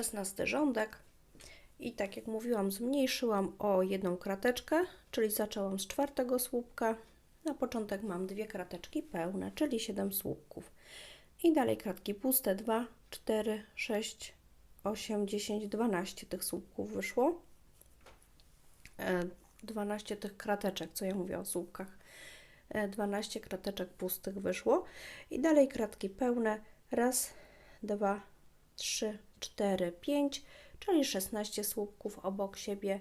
szesnasty rządek. I tak jak mówiłam, zmniejszyłam o jedną krateczkę, czyli zaczęłam z czwartego słupka. Na początek mam dwie krateczki pełne, czyli 7 słupków. I dalej kratki puste 2, 4, 6, 8, 10, 12 tych słupków wyszło. E, 12 tych krateczek, co ja mówię o słupkach. E, 12 krateczek pustych wyszło. I dalej kratki pełne. Raz, dwa, trzy, cztery, pięć, czyli 16 słupków obok siebie,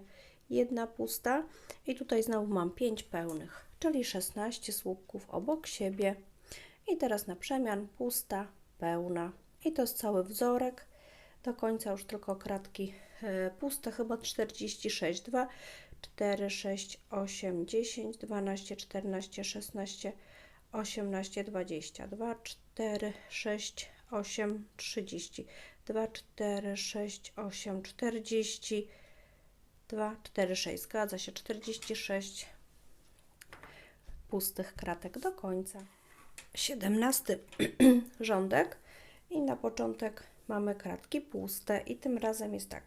jedna pusta. I tutaj znowu mam 5 pełnych, czyli 16 słupków obok siebie. I teraz na przemian pusta, pełna. I to jest cały wzorek. Do końca już tylko kratki e, puste, chyba 46, 2, 4, 6, 8, 10, 12, 14, 16, 18, 20, 2, 4, 6, 8, 30, 2, 4, 6, 8, 40, 2, 4, 6, zgadza się, 46 pustych kratek do końca. 17 rządek i na początek mamy kratki puste i tym razem jest tak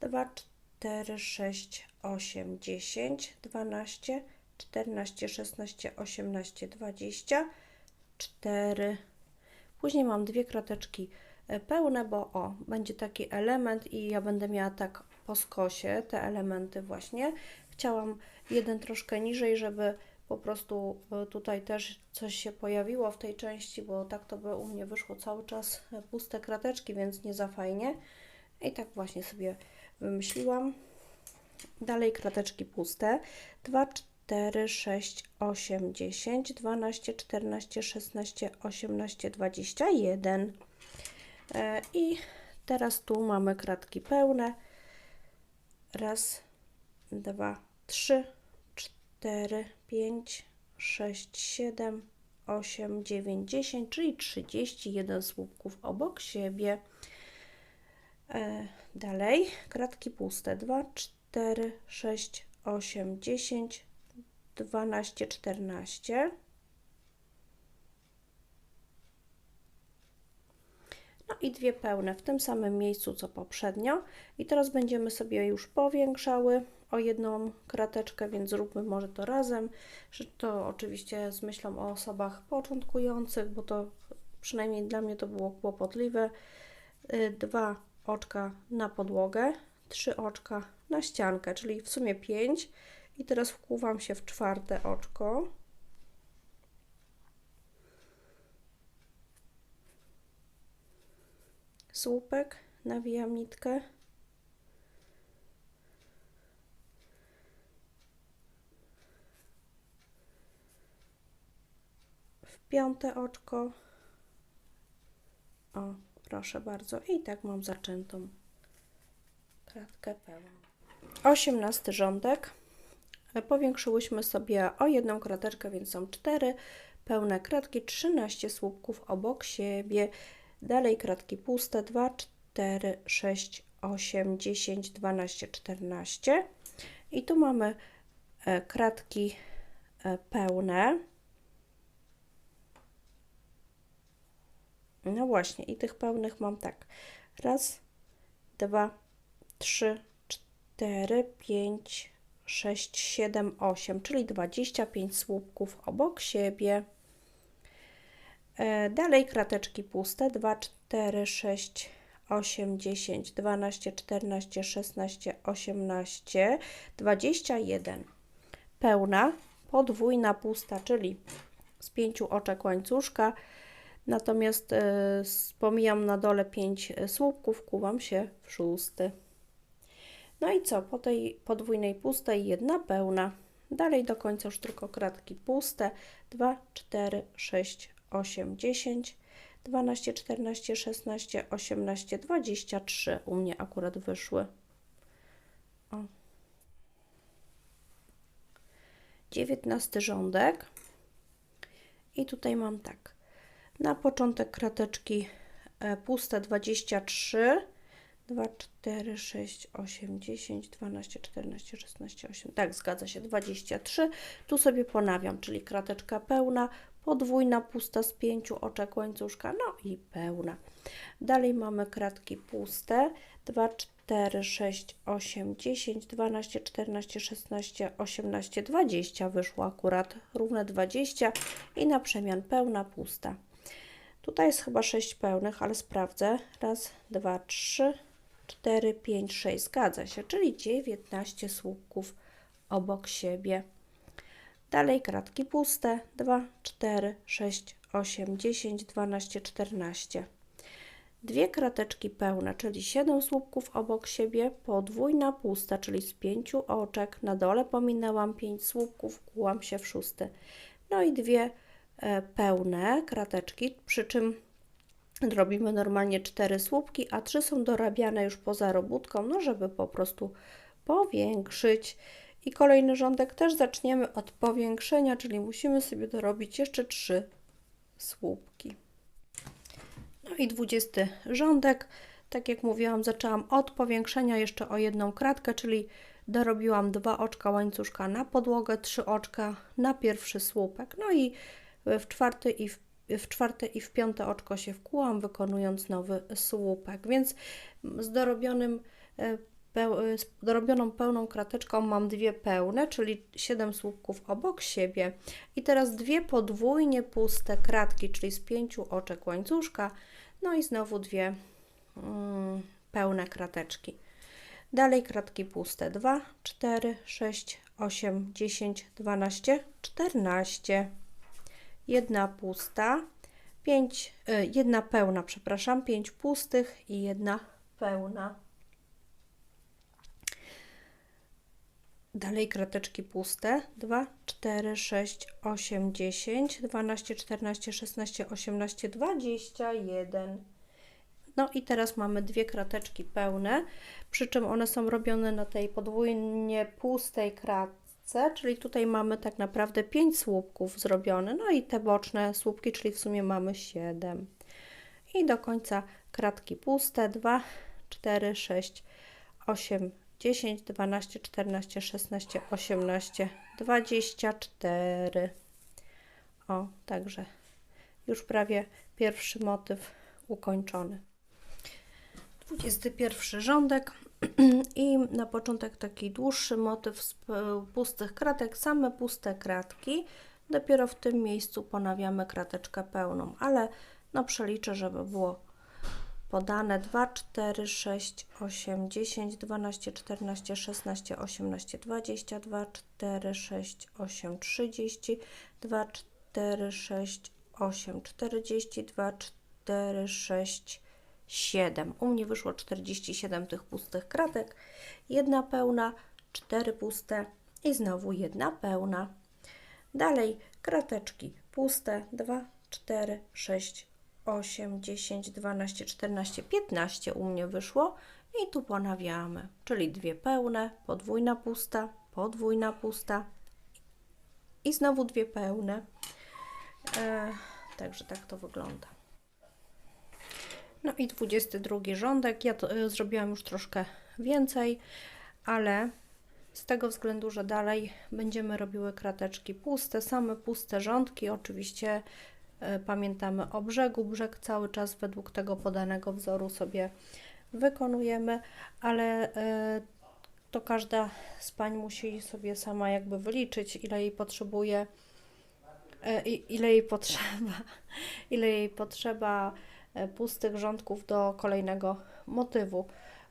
2, 4, 6, 8, 10, 12, 14, 16, 18, 20, 4. Później mam dwie krateczki pełne, bo o, będzie taki element i ja będę miała tak po skosie te elementy właśnie. Chciałam jeden troszkę niżej, żeby po prostu e, tutaj też coś się pojawiło w tej części, bo tak to by u mnie wyszło cały czas e, puste krateczki, więc nie za fajnie. I tak właśnie sobie wymyśliłam. Dalej krateczki puste. 2, 4, 6, 8, 10, 12, 14, 16, 18, 21. E, I teraz tu mamy kratki pełne. Raz, dwa, trzy, cztery, pięć, sześć, siedem, osiem, dziewięć, dziesięć, czyli 31 słupków obok siebie. E, dalej, kratki puste. 2, 4, 6, 8, 10, 12, 14. No i dwie pełne w tym samym miejscu co poprzednio. I teraz będziemy sobie już powiększały o jedną krateczkę, więc zróbmy może to razem. Że to oczywiście z myślą o osobach początkujących, bo to przynajmniej dla mnie to było kłopotliwe. Y, Dwa oczka na podłogę, trzy oczka na ściankę, czyli w sumie pięć. I teraz wkuwam się w czwarte oczko. Słupek, nawijam nitkę. W piąte oczko. O, proszę bardzo. I tak mam zaczętą kratkę pełną. Osiemnasty rządek. Powiększyłyśmy sobie o jedną krateczkę, więc są cztery pełne kratki, 13 słupków obok siebie. Dalej kratki puste 2, 4, 6, 8, 10, 12, 14. I tu mamy e, kratki e, pełne. No właśnie, i tych pełnych mam tak. Raz, dwa, trzy, cztery, pięć, 6, 7, 8, czyli 25 słupków obok siebie. E, Dalej krateczki puste 2, 4, 6, 8, 10, 12, 14, 16, 18, 21. Pełna, podwójna pusta, czyli z pięciu oczek łańcuszka. Natomiast y, pomijam na dole 5 słupków, kuwam się w szósty. No i co? Po tej podwójnej pustej jedna pełna. Dalej do końca już tylko kratki puste. 2, 4, 6, 8, 10, 12, 14, 16, 18, 23 u mnie akurat wyszły. O. 19 rządek. I tutaj mam tak. Na początek krateczki e, puste 23, 2, 4, 6, 8, 10, 12, 14, 16, 8. Tak, zgadza się, 23. Tu sobie ponawiam, czyli krateczka pełna, podwójna pusta z pięciu oczek łańcuszka, no i pełna. Dalej mamy kratki puste, 2, 4, 6, 8, 10, 12, 14, 16, 18, 20 wyszło akurat równe 20 i na przemian pełna, pusta. Tutaj jest chyba 6 pełnych, ale sprawdzę. Raz, dwa, trzy, cztery, pięć, sześć. Zgadza się, czyli 19 słupków obok siebie. Dalej kratki puste. 2, 4, 6, 8, 10, 12, 14. Dwie krateczki pełne, czyli 7 słupków obok siebie, podwójna pusta, czyli z pięciu oczek. Na dole pominęłam 5 słupków, kułam się w szósty. No i dwie e, pełne krateczki, przy czym robimy normalnie 4 słupki, a 3 są dorabiane już poza robótką, no żeby po prostu powiększyć. I kolejny rządek też zaczniemy od powiększenia, czyli musimy sobie dorobić jeszcze 3 słupki. No i 20 rządek. Tak jak mówiłam, zaczęłam od powiększenia jeszcze o jedną kratkę, czyli dorobiłam dwa oczka łańcuszka na podłogę, trzy oczka na pierwszy słupek. No i w czwarty i w, w czwarte i w piąte oczko się wkłułam, wykonując nowy słupek. Więc z dorobionym e, z dorobioną pełną krateczką mam dwie pełne, czyli 7 słupków obok siebie. I teraz dwie podwójnie puste kratki, czyli z pięciu oczek łańcuszka, no i znowu dwie mm, pełne krateczki. Dalej kratki puste 2, 4, 6, 8, 10, 12, 14. Jedna pusta, 5, y, jedna pełna, przepraszam, 5 pustych i jedna pełna. Dalej krateczki puste. 2, 4, 6, 8, 10, 12, 14, 16, 18, 21. No i teraz mamy dwie krateczki pełne, przy czym one są robione na tej podwójnie pustej kratce, czyli tutaj mamy tak naprawdę 5 słupków zrobione, no i te boczne słupki, czyli w sumie mamy 7. I do końca kratki puste, 2, 4, 6, 8, 10, 12, 14, 16, 18, 24. O, także już prawie pierwszy motyw ukończony. 21 rządek i na początek taki dłuższy motyw z pustych kratek, same puste kratki. Dopiero w tym miejscu ponawiamy krateczkę pełną, ale no przeliczę, żeby było podane 2, 4, 6, 8, 10, 12, 14, 16, 18, 22, 4, 6, 8, 30, 2, 4, 6, 8, 42, 4, 6, 7. U mnie wyszło 47 tych pustych kratek, jedna pełna, 4 puste i znowu jedna pełna. Dalej krateczki puste, 2, 4, 6, 8, 10, 12, 14, 15 u mnie wyszło i tu ponawiamy, czyli dwie pełne, podwójna pusta, podwójna pusta i znowu dwie pełne. E, także tak to wygląda. No i 22 rządek. Ja to, y, zrobiłam już troszkę więcej, ale z tego względu, że dalej będziemy robiły krateczki puste, same puste rządki. Oczywiście pamiętamy o brzegu. Brzeg cały czas według tego podanego wzoru sobie wykonujemy, ale y, to każda z pań musi sobie sama jakby wyliczyć, ile jej potrzebuje, ile jej potrzeba, ile jej potrzeba E, pustych rządków do kolejnego motywu,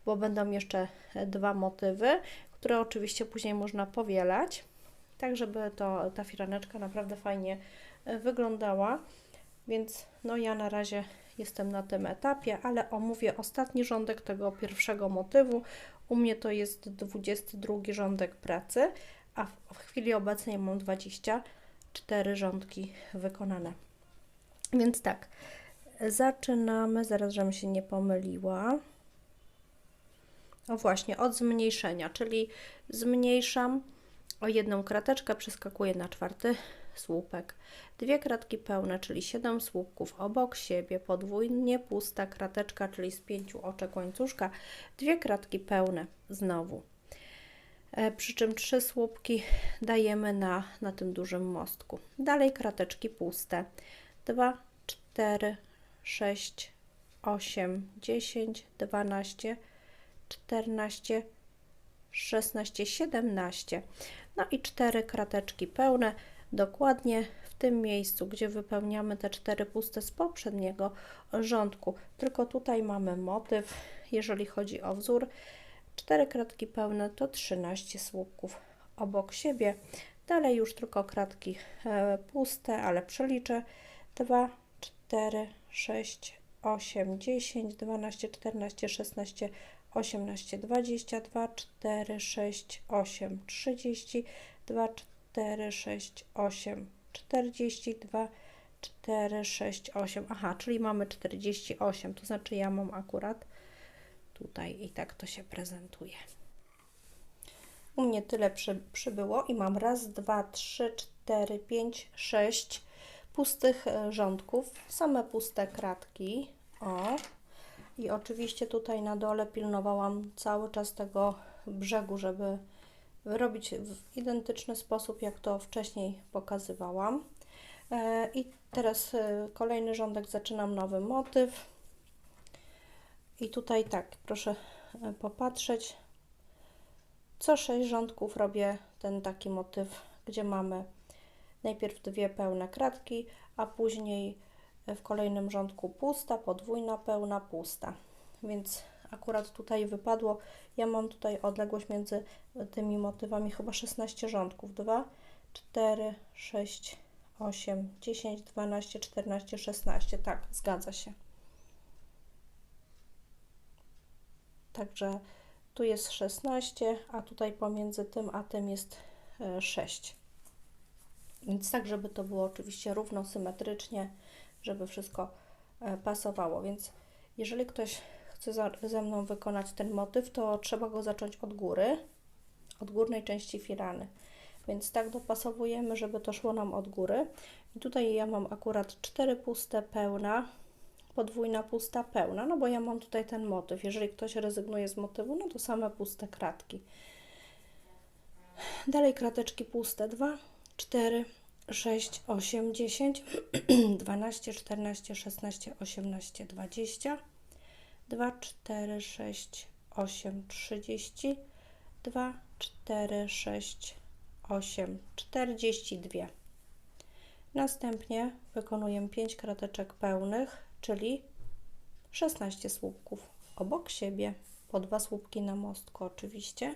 bo będą jeszcze dwa motywy, które oczywiście później można powielać, tak żeby to, ta firaneczka naprawdę fajnie e, wyglądała. Więc no ja na razie jestem na tym etapie, ale omówię ostatni rządek tego pierwszego motywu. U mnie to jest 22 rządek pracy, a w chwili obecnej mam 24 rządki wykonane. Więc tak, zaczynamy, zaraz, żebym się nie pomyliła. O właśnie, od zmniejszenia, czyli zmniejszam o jedną krateczkę, przeskakuję na czwarty słupek. Dwie kratki pełne, czyli 7 słupków obok siebie, podwójnie pusta krateczka, czyli z pięciu oczek łańcuszka, dwie kratki pełne znowu. E, przy czym trzy słupki dajemy na, na tym dużym mostku. Dalej krateczki puste. 2, 4, 6, 8, 10, 12, 14, 16, 17. No i cztery krateczki pełne, dokładnie w tym miejscu, gdzie wypełniamy te cztery puste z poprzedniego rządku. Tylko tutaj mamy motyw, jeżeli chodzi o wzór. Cztery kratki pełne to 13 słupków obok siebie. Dalej już tylko kratki e, puste, ale przeliczę. 2, 4, 6, 8, 10, 12, 14, 16, 18, 22, 4, 6, 8, 30, 2, 4, 6, 8, 42, 4, 6, 8. Aha, czyli mamy 48, to znaczy ja mam akurat tutaj i tak to się prezentuje. U mnie tyle przy, przybyło i mam raz, dwa, trzy, cztery, pięć, sześć pustych e, rządków, same puste kratki. O. I oczywiście tutaj na dole pilnowałam cały czas tego brzegu, żeby robić w identyczny sposób, jak to wcześniej pokazywałam. E, I teraz e, kolejny rządek, zaczynam nowy motyw. I tutaj tak, proszę popatrzeć. Co sześć rządków robię ten taki motyw, gdzie mamy najpierw dwie pełne kratki, a później w kolejnym rządku pusta, podwójna, pełna, pusta. Więc akurat tutaj wypadło, ja mam tutaj odległość między tymi motywami chyba 16 rządków. 2, 4, 6, 8, 10, 12, 14, 16. Tak, zgadza się. Także tu jest 16, a tutaj pomiędzy tym a tym jest 6. E, Więc tak, żeby to było oczywiście równo, symetrycznie, żeby wszystko e, pasowało. Więc jeżeli ktoś chce za, ze mną wykonać ten motyw, to trzeba go zacząć od góry, od górnej części firany. Więc tak dopasowujemy, żeby to szło nam od góry. I tutaj ja mam akurat 4 puste, pełna, podwójna, pusta, pełna, no bo ja mam tutaj ten motyw. Jeżeli ktoś rezygnuje z motywu, no to same puste kratki. Dalej krateczki puste 2, 4, 6, 8, 10, 12, 14, 16, 18, 20, 2, 4, 6, 8, 30, 2, 4, 6, 8, 42. Następnie wykonuję 5 krateczek pełnych czyli 16 słupków obok siebie, po dwa słupki na mostku oczywiście.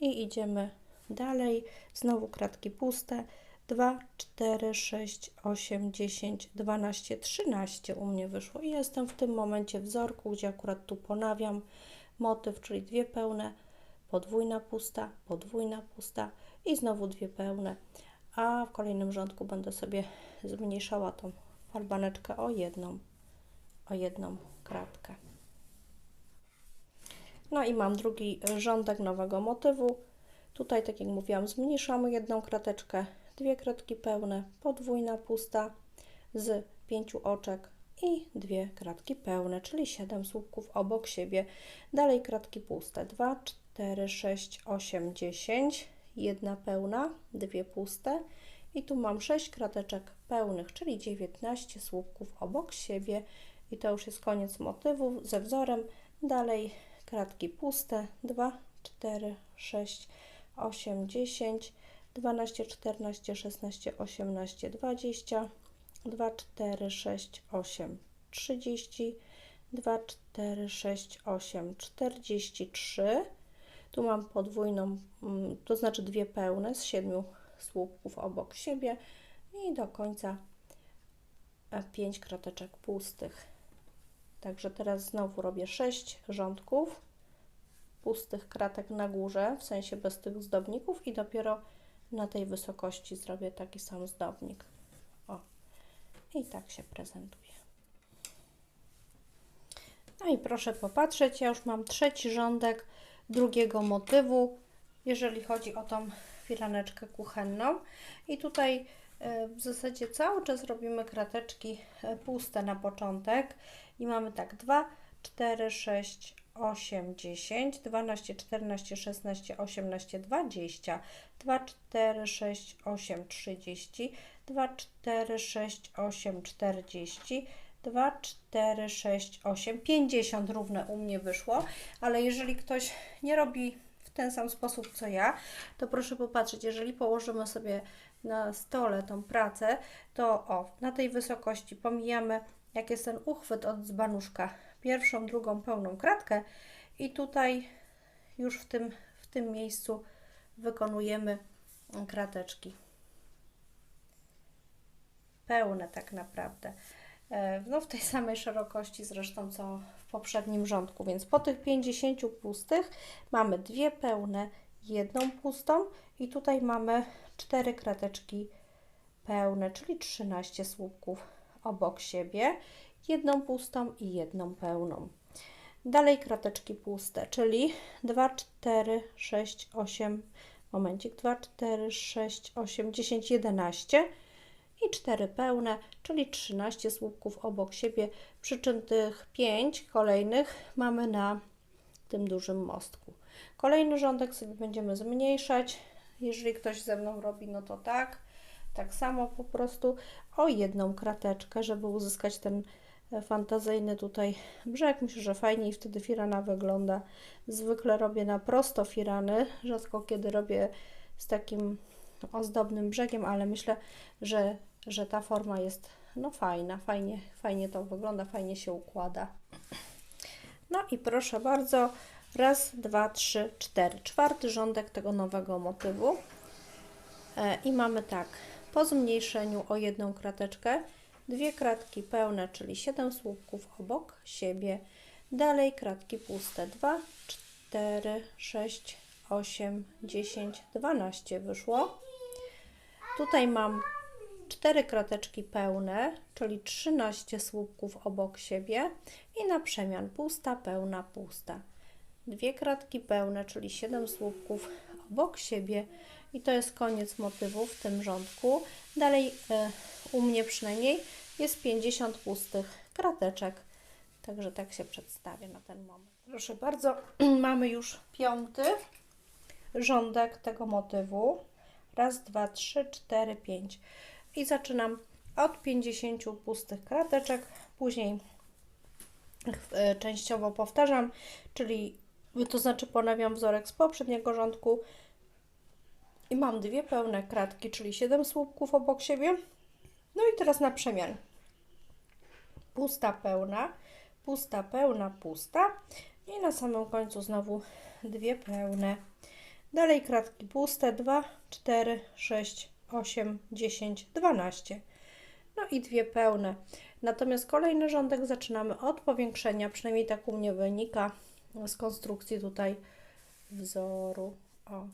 I idziemy dalej, znowu kratki puste, 2, 4, 6, 8, 10, 12, 13 u mnie wyszło i jestem w tym momencie wzorku, gdzie akurat tu ponawiam motyw, czyli dwie pełne, podwójna pusta, podwójna pusta i znowu dwie pełne, a w kolejnym rządku będę sobie zmniejszała tą falbaneczkę o jedną, o jedną kratkę. No i mam drugi rządek nowego motywu. Tutaj, tak jak mówiłam, zmniejszamy jedną krateczkę, dwie kratki pełne, podwójna pusta z pięciu oczek i dwie kratki pełne, czyli 7 słupków obok siebie. Dalej kratki puste, 2, 4, 6, 8, 10, jedna pełna, dwie puste. I tu mam 6 krateczek pełnych, czyli 19 słupków obok siebie. I to już jest koniec motywu ze wzorem. Dalej kratki puste. 2, 4, 6, 8, 10, 12, 14, 16, 18, 20, 2, 4, 6, 8, 30, 2, 4, 6, 8, 43. Tu mam podwójną, mm, to znaczy dwie pełne z siedmiu słupków obok siebie i do końca 5 krateczek pustych. Także teraz znowu robię 6 rządków pustych kratek na górze, w sensie bez tych zdobników i dopiero na tej wysokości zrobię taki sam zdobnik. O, i tak się prezentuje. No i proszę popatrzeć, ja już mam trzeci rządek drugiego motywu, jeżeli chodzi o tą firaneczkę kuchenną. I tutaj e, w zasadzie cały czas robimy krateczki e, puste na początek i mamy tak 2, 4, 6, 8, 10, 12, 14, 16, 18, 20, 2, 4, 6, 8, 30, 2, 4, 6, 8, 40, 2, 4, 6, 8, 50 równe u mnie wyszło, ale jeżeli ktoś nie robi w ten sam sposób co ja, to proszę popatrzeć, jeżeli położymy sobie na stole tą pracę, to o, na tej wysokości pomijamy, jak jest ten uchwyt od dzbanuszka, pierwszą, drugą pełną kratkę i tutaj już w tym, w tym miejscu wykonujemy krateczki. Pełne tak naprawdę. E, No w tej samej szerokości zresztą co w poprzednim rządku, więc po tych 50 pustych mamy dwie pełne, jedną pustą i tutaj mamy cztery krateczki pełne, czyli 13 słupków obok siebie, jedną pustą i jedną pełną. Dalej krateczki puste, czyli 2, 4, 6, 8, momencik, 2, 4, 6, 8, 10, 11 i 4 pełne, czyli 13 słupków obok siebie, przy czym tych 5 kolejnych mamy na tym dużym mostku. Kolejny rządek sobie będziemy zmniejszać. Jeżeli ktoś ze mną robi, no to tak. Tak samo po prostu o jedną krateczkę, żeby uzyskać ten fantazyjny tutaj brzeg. Myślę, że fajniej wtedy firana wygląda. Zwykle robię na prosto firany, rzadko kiedy robię z takim ozdobnym brzegiem, ale myślę, że, że ta forma jest no fajna, fajnie, fajnie to wygląda, fajnie się układa. No i proszę bardzo, raz, dwa, trzy, cztery. Czwarty rządek tego nowego motywu. E, I mamy tak, po zmniejszeniu o jedną krateczkę, dwie kratki pełne, czyli 7 słupków obok siebie. Dalej kratki puste, 2, 4, 6, 8, 10, 12 wyszło. Tutaj mam 4 krateczki pełne, czyli 13 słupków obok siebie i na przemian pusta, pełna, pusta. Dwie kratki pełne, czyli 7 słupków obok siebie i to jest koniec motywu w tym rządku. Dalej e, u mnie przynajmniej jest 50 pustych krateczek, także tak się przedstawię na ten moment. Proszę bardzo, mamy już piąty rządek tego motywu. Raz, dwa, trzy, cztery, pięć. I zaczynam od 50 pustych krateczek, później e, częściowo powtarzam, czyli to znaczy ponawiam wzorek z poprzedniego rządku i mam dwie pełne kratki, czyli 7 słupków obok siebie. No i teraz na przemian. Pusta, pełna, pusta, pełna, pusta i na samym końcu znowu dwie pełne. Dalej kratki puste 2, 4, 6, 8, 10, 12. No i dwie pełne. Natomiast kolejny rządek zaczynamy od powiększenia, przynajmniej tak u mnie wynika z konstrukcji tutaj wzoru. O,